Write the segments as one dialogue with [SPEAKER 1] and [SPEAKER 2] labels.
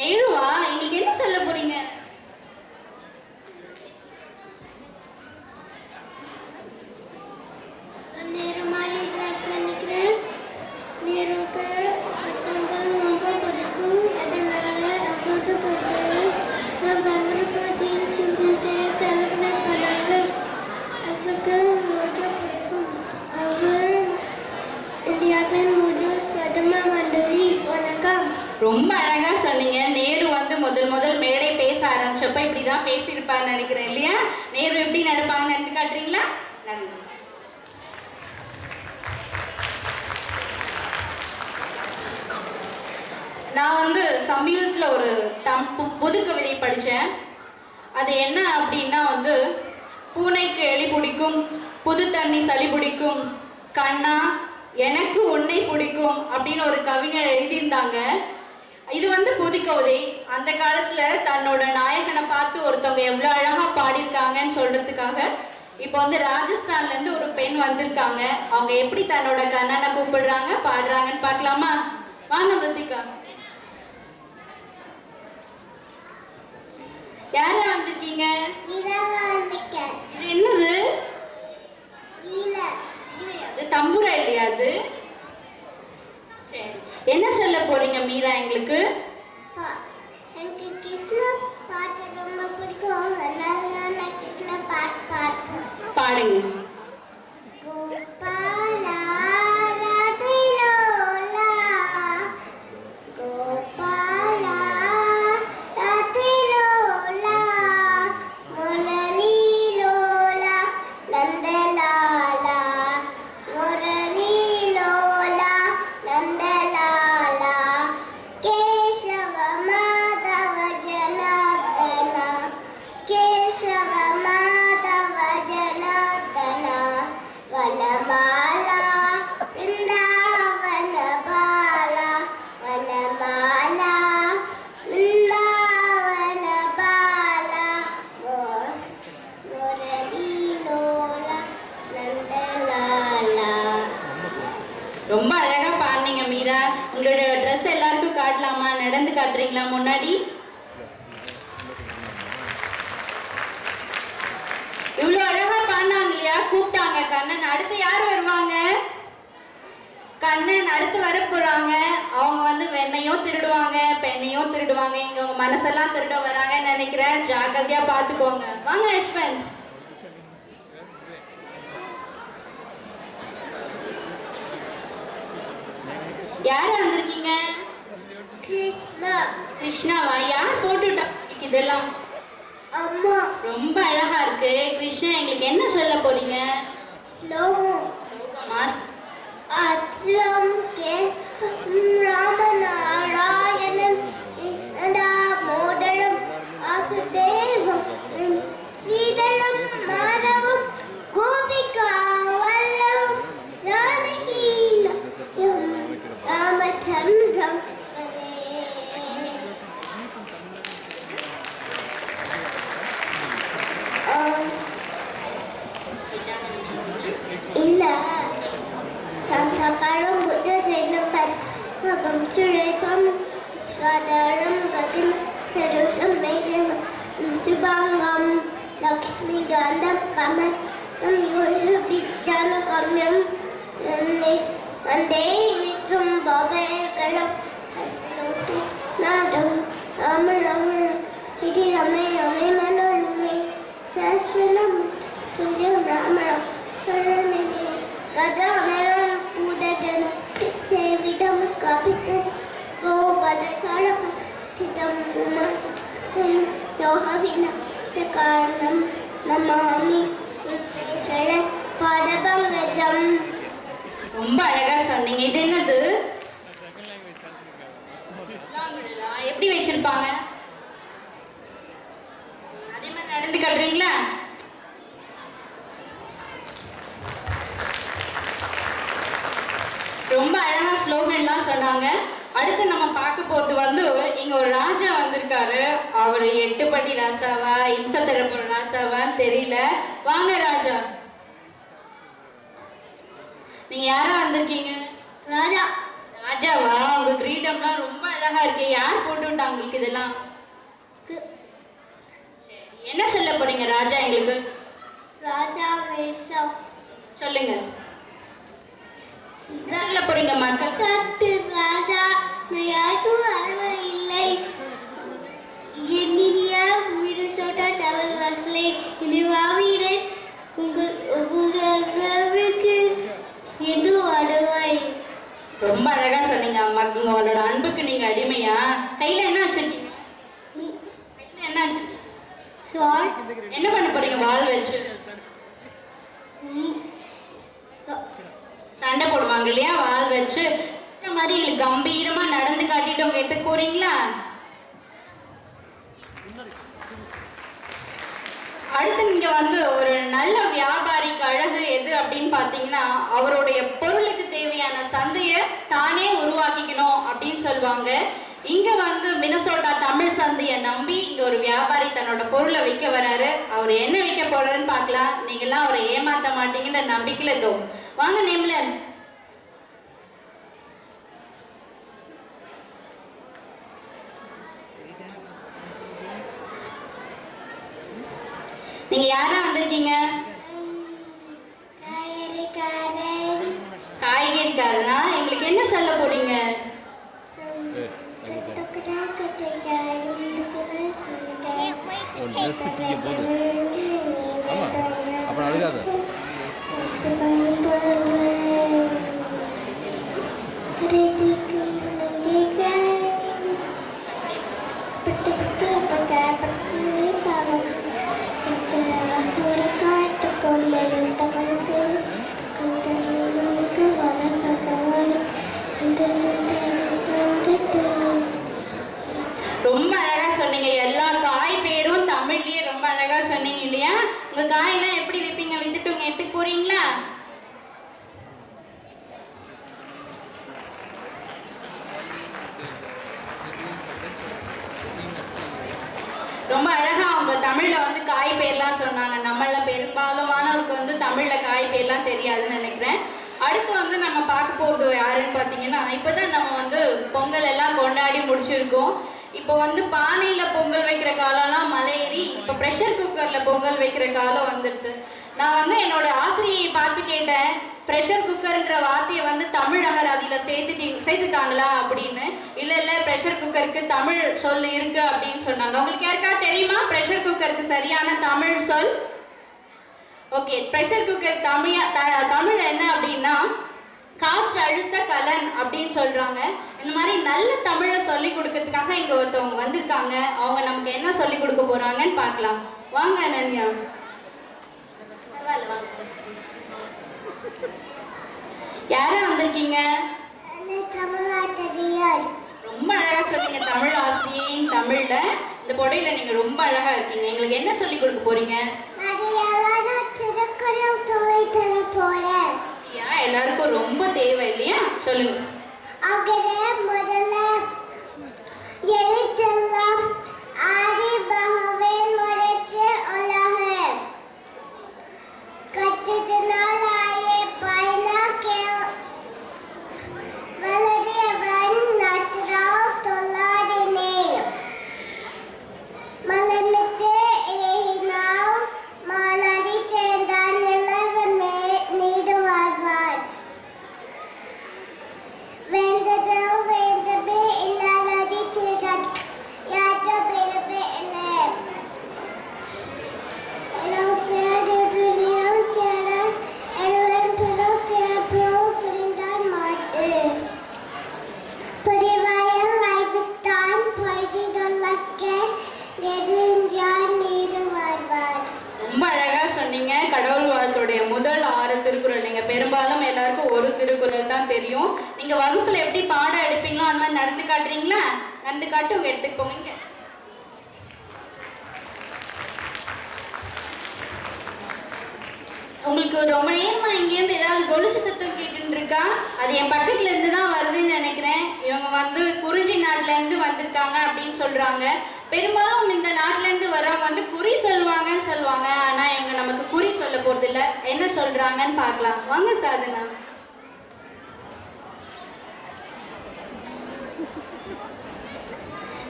[SPEAKER 1] 没什么 இப்படிதான் நினைக்கிறேன் இல்லையா? நேரு எப்படி நடப்பாங்கன்னு நினைத்து காட்டுறீங்களா? நன்றி நான் வந்து சமீபத்தில் ஒரு தம் பு- புது கவிதை படித்தேன் அது என்ன அப்படின்னா வந்து பூனைக்கு எலி பிடிக்கும் புது தண்ணி சளி பிடிக்கும் கண்ணா எனக்கு உன்னை பிடிக்கும் அப்படின்னு ஒரு கவிஞர் எழுதியிருந்தாங்க. இது வந்து புது கவிதை. அந்த காலத்துல தன்னோட நாயகனை பார்த்து ஒருத்தவங்க எவ்வளவு அழகா பாடியிருக்காங்கன்னு சொல்றதுக்காக இப்போ வந்து ராஜஸ்தான்ல இருந்து ஒரு பெண் வந்திருக்காங்க. அவங்க எப்படி தன்னோட கண்ணனை கூப்பிடுறாங்க பாடுறாங்கன்னு பார்க்கலாமா? வாங்க மிருத்திகா யாரா வந்திருக்கீங்க? இது என்னது? அது தம்புரா இல்லையா அது? என்ன சொல்ல போறீங்க மீரா எங்களுக்கு? அடுத்து வர போறாங்க. அவங்க வந்து வெண்ணையும் திருடுவாங்க பெண்ணையும் திருடுவாங்க. இங்க உங்க மனசெல்லாம் திருட வராங்கன்னு நினைக்கிறேன். ஜாக்கிரதையா பாத்துக்கோங்க வாங்க யஷ்வந்த். யார் வந்திருக்கீங்க?
[SPEAKER 2] கிருஷ்ணா.
[SPEAKER 1] கிருஷ்ணாவா? யார் போட்டுட்டா இதெல்லாம்?
[SPEAKER 2] அம்மா.
[SPEAKER 1] ரொம்ப அழகா இருக்கு. கிருஷ்ணா எங்களுக்கு என்ன சொல்ல போறீங்க?
[SPEAKER 2] ஸ்லோகம்?
[SPEAKER 1] ஸ்லோகமா?
[SPEAKER 2] அச்சம் K ராமநாராயணம் மோதரம் Vasudevam Kapitan Gobadacharam Hitam Umar Johavina Sakaranam Namami Vishwara Padabangajam
[SPEAKER 1] ரொம்ப அழகா சொன்னீங்க இது என்னது? எப்படி வச்சிருப்பாங்க அதே காட்டுறீங்களா ரொம்ப அழகா ஸ்லோகன்லாம் சொன்னாங்க. அடுத்து நம்ம பார்க்க போறது வந்து இங்க ஒரு ராஜா வந்திருக்காரு. அவர் எட்டுப்பட்டி ராசாவா இம்ச தரப்பு ராசாவான்னு தெரியல. வாங்க ராஜா. நீங்க யாரா வந்திருக்கீங்க?
[SPEAKER 2] ராஜா.
[SPEAKER 1] ராஜாவா? உங்க கிரீடம்லாம் ரொம்ப அழகா இருக்கு. யார் போட்டு விட்டா உங்களுக்கு இதெல்லாம்? என்ன சொல்ல போறீங்க ராஜா எங்களுக்கு?
[SPEAKER 2] ராஜா வேஷம்.
[SPEAKER 1] சொல்லுங்க. சொல்ல போறீங்க மக்கள்
[SPEAKER 2] ராஜா நான் யாருக்கும் வரவே இல்லை என்னிய டவல் நிவாவீரன் உங்கள் உங்களுக்கு எது வருவாய்.
[SPEAKER 1] ரொம்ப அழகா சொன்னீங்க அம்மா. உங்களோட அன்புக்கு நீங்க அடிமையா? கையில என்ன வச்சிருக்கீங்க கையில என்ன வச்சிருக்கீங்க
[SPEAKER 2] ஷார்ட்
[SPEAKER 1] என்ன பண்ண போறீங்க வால் வச்சு? சண்டை போடுவாங்க இல்லையா வால் வச்சு? இந்த மாதிரி கம்பீரமா நடந்து காட்டிட்டு உங்க எடுத்து போறீங்களா? அடுத்து நீங்க வந்து ஒரு நல்ல வியாபாரிக்கு அழகு எது அப்படின்னு பாத்தீங்கன்னா அவருடைய பொருளுக்கு தேவையான சந்தையை தானே உருவாக்கிக்கணும் அப்படின்னு சொல்லுவாங்க. இங்க வந்து மினசோட்டா தமிழ் சந்தையை நம்பி இங்க ஒரு வியாபாரி தன்னோட பொருளை விற்க வராரு. அவர் என்ன விற்க போறாருன்னு பார்க்கலாம். நீங்கெல்லாம் அவரை ஏமாத்த மாட்டீங்கன்ற நம்பிக்கையில இதோ. வாங்க நேம்லன். நீங்க யாரா வந்திருக்கீங்க
[SPEAKER 2] காயறிக்காரன்
[SPEAKER 1] காய்கறிக்காரனா எங்களுக்கு என்ன சொல்ல போறீங்க
[SPEAKER 3] ட்ரெஸ்ஸு ட்ரெஸ் போகுது ஆமாம் அப்புறம் அழுகாத
[SPEAKER 1] ரொம்ப அழகா சொன்னீங்க எல்லா காய் பேரும் தமிழ்லயே ரொம்ப அழகா சொன்னீங்க இல்லையா உங்க காயெல்லாம் எப்படி விப்பீங்க வித்துட்டு உங்க எடுத்துக்கு போறீங்களா ரொம்ப அழகா அவங்க தமிழ்ல வந்து காய் பேர்லாம் சொன்னாங்க நம்மள பெரும்பாலுமானவருக்கு வந்து தமிழில் காய் தெரியாதுன்னு நினைக்கிறேன். அடுத்து வந்து நம்ம பார்க்க போகிறது யாருன்னு பார்த்தீங்கன்னா இப்போ தான் நம்ம வந்து பொங்கல் எல்லாம் கொண்டாடி முடிச்சிருக்கோம். இப்போ வந்து பானையில் பொங்கல் வைக்கிற காலம்லாம் மலையேறி இப்போ ப்ரெஷர் குக்கரில் பொங்கல் வைக்கிற காலம் வந்துடுது. நான் வந்து என்னோட ஆசிரியை பார்த்து கேட்டேன் ப்ரெஷர் குக்கர்ன்ற வார்த்தையை வந்து தமிழ் அதில் சேர்த்துட்டீங்க சேர்த்துட்டாங்களா அப்படின்னு? இல்லை இல்லை ப்ரெஷர் குக்கருக்கு தமிழ் சொல் இருக்கு அப்படின்னு சொன்னாங்க. உங்களுக்கு யாருக்கா தெரியுமா? ப்ரெஷர் குக்கருக்கு சரியான தமிழ் சொல் okay pressure cooker Tamil Tamil என்ன அப்படின்னா காற்று அழுத்த கலன் அப்படின்னு சொல்றாங்க. இந்த மாதிரி நல்ல தமிழை சொல்லி கொடுக்கறதுக்காக இங்க ஒருத்தவங்க வந்திருக்காங்க. அவங்க நமக்கு என்ன சொல்லி கொடுக்க போறாங்கன்னு பார்க்கலாம். வாங்க அனன்யா. யாரா வந்திருக்கீங்க? ரொம்ப அழகா சொன்னீங்க தமிழ் ஆசிரியையின் தமிழ்ல. இந்த புடையில நீங்க ரொம்ப அழகா இருக்கீங்க. எங்களுக்கு என்ன சொல்லி கொடுக்க போறீங்க?
[SPEAKER 2] திருக்குறள் தொலை தர போறேன்
[SPEAKER 1] ஐயா எல்லாருக்கும் ரொம்ப தேவை இல்லையா சொல்லுங்க
[SPEAKER 2] அகர முதல்ல எழுத்தெல்லாம் ஆதி பகவே மறைச்சு உலக கற்றதுனால்
[SPEAKER 1] முதல் ஆறு திருக்குறள். நீங்க பெரும்பாலும் எல்லாருக்கும் ஒரு திருக்குறள் தான் தெரியும். நீங்க வகுப்புல எப்படி பாடம் எடுப்பீங்களோ அந்த மாதிரி நடந்து காட்டுறீங்களா? நடந்து காட்டு உங்க எடுத்துக்கோங்க உங்களுக்கு ரொம்ப நேரமா இங்கேருந்து ஏதாவது கொலுச்சு சத்தம் கேட்டுட்டு இருக்கா அது என் பக்கத்துல இருந்து தான் வருதுன்னு நினைக்கிறேன். இவங்க வந்து குறிஞ்சி நாட்டுல இருந்து வந்திருக்காங்க அப்படின்னு சொல்றாங்க. பெரும்பாலும் இந்த நாட்டுல இருந்து வரவங்க வந்து குறி சொல்லுவாங்கன்னு சொல்லுவாங்க. ஆனா இவங்க நமக்கு குறி சொல்ல போறது இல்ல என்ன சொல்றாங்கன்னு பார்க்கலாம். வாங்க சாதனா.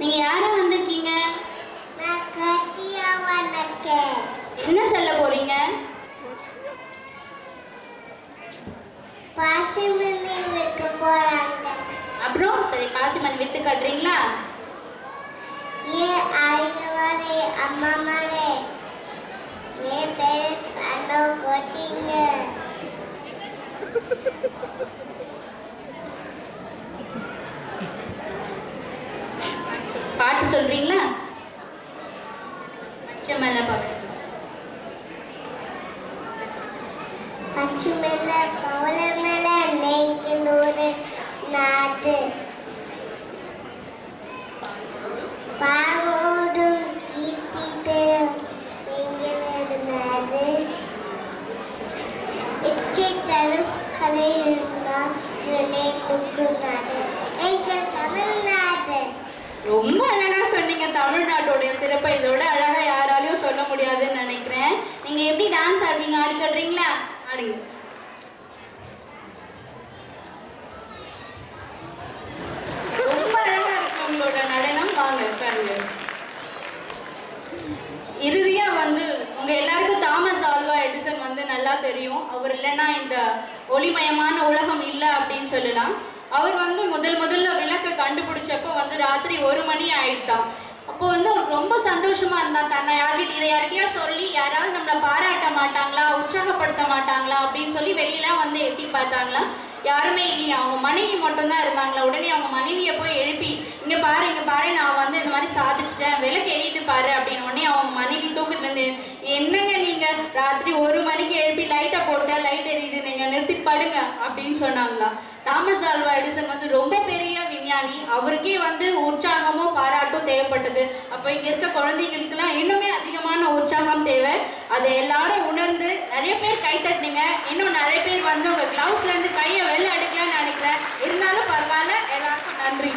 [SPEAKER 1] நீங்க நீங்க யாரா வந்திருக்கீங்க? என்ன சொல்ல போறீங்க?
[SPEAKER 2] பசுமணி வைக்க போறாங்க.
[SPEAKER 1] அப்புறம் சரி பாசி மணி வித்து காட்டுறீங்களா?
[SPEAKER 2] ஏ ஐயவரே அம்மா மரே மே கொட்டிங்க
[SPEAKER 1] பாட்டு சொல்றீங்களா? பச்சை மேல பாட்டு
[SPEAKER 2] பச்சை மேல
[SPEAKER 1] சிறப்பை இதோட அழகா யாராலையும் சொல்ல முடியாதுன்னு நினைக்கிறேன். நீங்க எப்படி டான்ஸ் ஆடுவீங்க? ஆடி கட்டுறீங்களா ஆடுங்க. ரொம்ப அழகா இருக்கு உங்களோட நடனம். வாங்க உட்காருங்க. இறுதியா வந்து உங்க எல்லாருக்கும் தாமஸ் ஆல்வா எடிசன் வந்து நல்லா தெரியும். அவர் இல்லைன்னா இந்த ஒளிமயமான உலகம் இல்லை அப்படின்னு சொல்லலாம். அவர் வந்து முதல் முதல்ல விளக்க கண்டுபிடிச்சப்போ வந்து ராத்திரி ஒரு மணி ஆயிடுதான் அப்போ வந்து அவருக்கு ரொம்ப சந்தோஷமா இருந்தான் தன்னை யார்கிட்ட இதை யார்கிட்டயா சொல்லி யாராவது நம்மளை பாராட்ட மாட்டாங்களா உற்சாகப்படுத்த மாட்டாங்களா அப்படின்னு சொல்லி வெளியெல்லாம் வந்து எட்டி பார்த்தாங்களா? யாருமே இல்லையா. அவங்க மனைவி மட்டும்தான் இருந்தாங்களா? உடனே அவங்க மனைவியை போய் எழுப்பி இங்க பாரு இங்க பாரு நான் வந்து இந்த மாதிரி சாதிச்சிட்டேன். விளக்கு எரியுது பாரு அப்படின்னு உடனே அவங்க மனைவி தூக்கத்துல இருந்து என்னங்க நீங்க? ராத்திரி ஒரு மணிக்கு எழுப்பி லைட்டை போட்டா லைட் எரியுது. நீங்க நிறுத்தி படுங்க அப்படின்னு சொன்னாங்களா. தாமஸ் ஆல்வா எடிசன் வந்து ரொம்ப பெரிய விஞ்ஞானி அவருக்கே வந்து உற்சாகமும் பாராட்டும் தேவைப்பட்டது. அப்போ இங்கே இருக்க குழந்தைங்களுக்குலாம் இன்னுமே அதிகமான உற்சாகம் தேவை. அதை எல்லாரும் உணர்ந்து நிறைய பேர் கை தட்டினீங்க. இன்னும் நிறைய பேர் வந்து உங்கள் கிளவுஸ்லேருந்து கையை வெளில அடிக்கலாம்னு நினைக்கிறேன். இருந்தாலும் பரவாயில்ல. எல்லாருக்கும் நன்றி.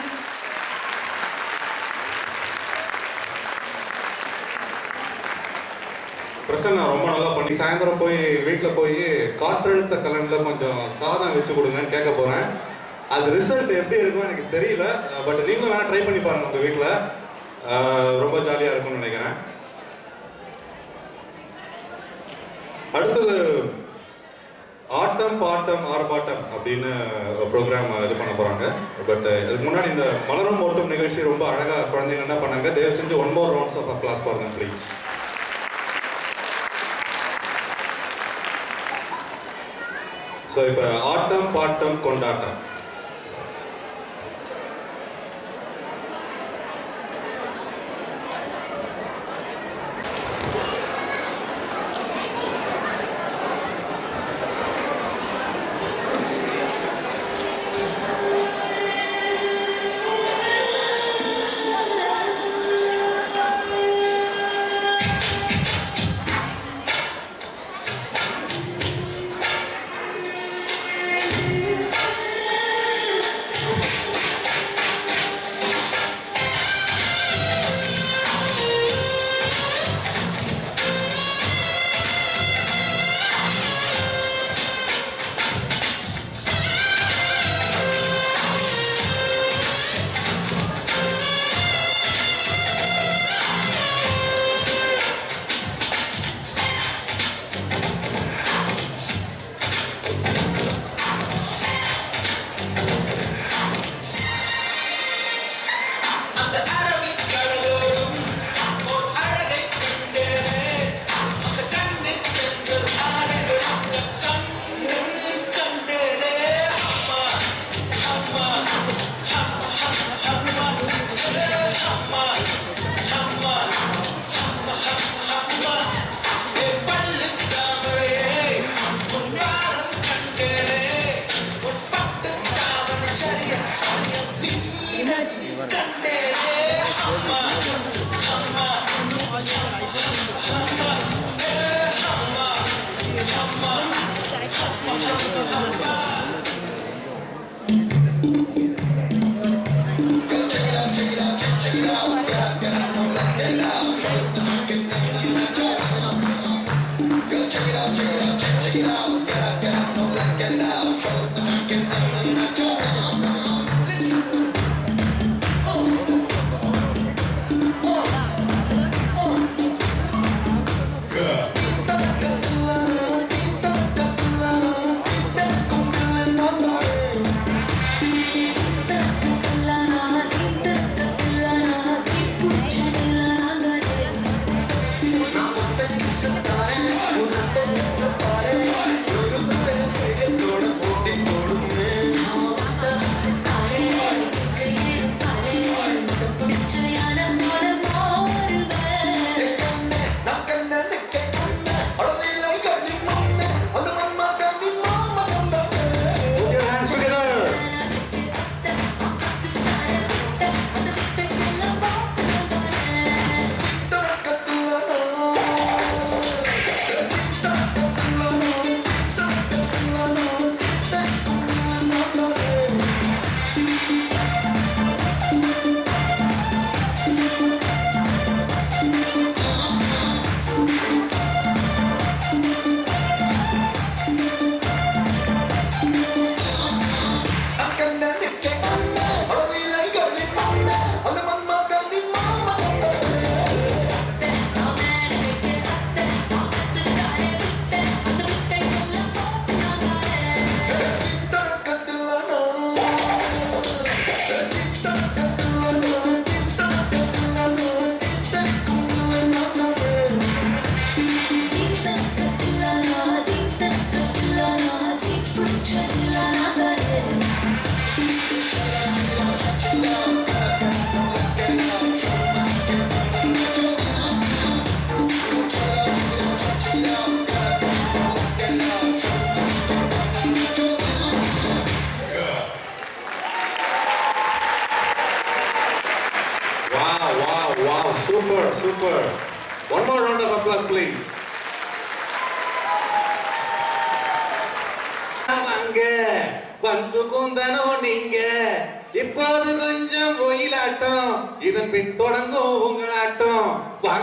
[SPEAKER 4] பிரசன்னா ரொம்ப நல்லா பண்ணி சாயந்தரம் போய் வீட்டில் போய் காற்றழுத்த கலனில் கொஞ்சம் சாதம் வச்சு கொடுங்கன்னு கேட்க போகிறேன் அது ரிசல்ட் எப்படி இருக்கும் எனக்கு தெரியல. பட் நீங்களும் வேணால் ட்ரை பண்ணி பாருங்க உங்கள் வீட்டில் ரொம்ப ஜாலியாக இருக்கும்னு நினைக்கிறேன். அடுத்தது ஆட்டம் பாட்டம் ஆர்ப்பாட்டம் அப்படின்னு ப்ரோக்ராம் இது பண்ண போறாங்க. பட் இதுக்கு முன்னாடி இந்த மலரும் ஓட்டும் நிகழ்ச்சி ரொம்ப அழகா குழந்தைங்க என்ன பண்ணாங்க? தயவு செஞ்சு one more rounds of applause பாருங்க ப்ளீஸ் ஸோ இப்போ ஆட்டம் பாட்டம் கொண்டாட்டம்.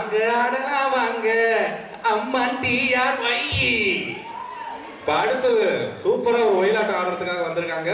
[SPEAKER 5] வாங்க ஆடலா வாங்க. அம்மாண்டி யார் வை பாடுத்தது சூப்பரா ஒரு ஒயிலாட்டம் ஆடுறதுக்காக வந்திருக்காங்க.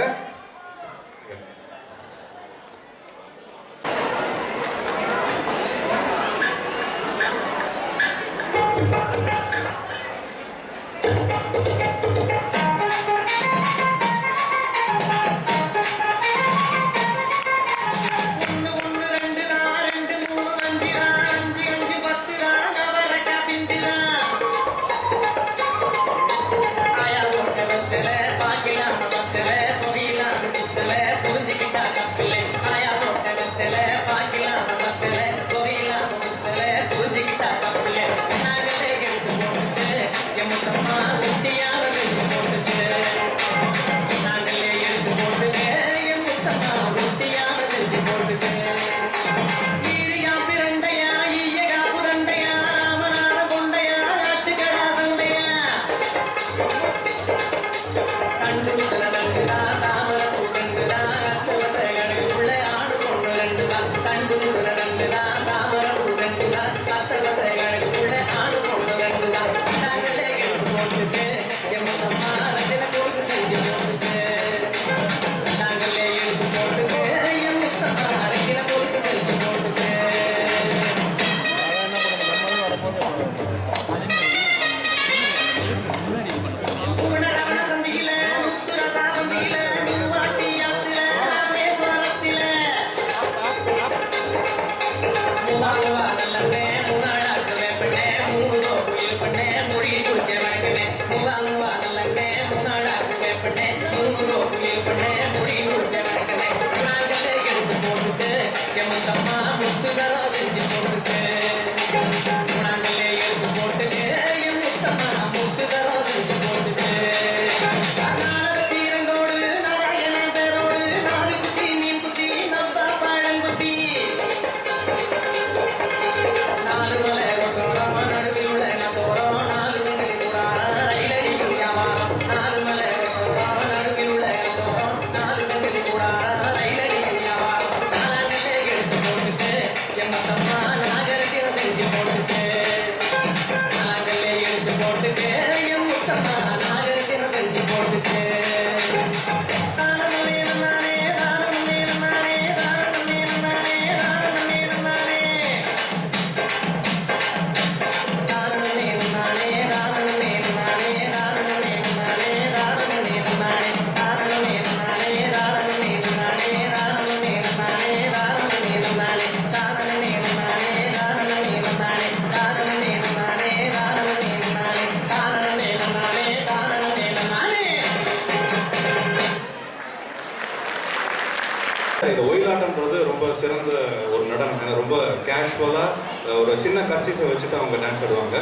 [SPEAKER 5] ரொம்ப கேஷுவலாக ஒரு சின்ன கசிப்பை வச்சுட்டு அவங்க டான்ஸ் ஆடுவாங்க.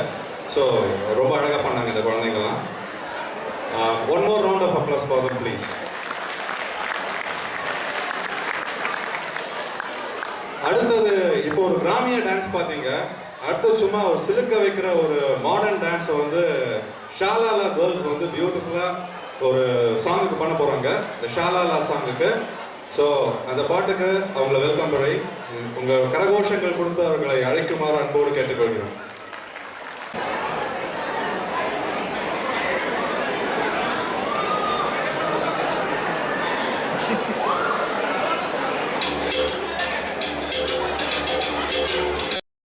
[SPEAKER 5] ஸோ ரொம்ப அழகாக பண்ணாங்க இந்த குழந்தைங்கள்லாம். One more round of applause for them please அடுத்தது இப்போ ஒரு கிராமிய டான்ஸ் பார்த்தீங்க. அடுத்தது சும்மா ஒரு சிலுக்க வைக்கிற ஒரு மாடர்ன் டான்ஸை வந்து ஷாலாலா கேர்ள்ஸ் வந்து பியூட்டிஃபுல்லாக ஒரு சாங்குக்கு பண்ண போகிறாங்க இந்த ஷாலாலா சாங்குக்கு ஸோ அந்த பாட்டுக்கு அவங்களை வெல்கம் பண்ணி உங்கள் கரகோஷங்கள் கொடுத்து அவர்களை அழைக்குமாறு அன்போடு கேட்டுக்கொள்கிறோம்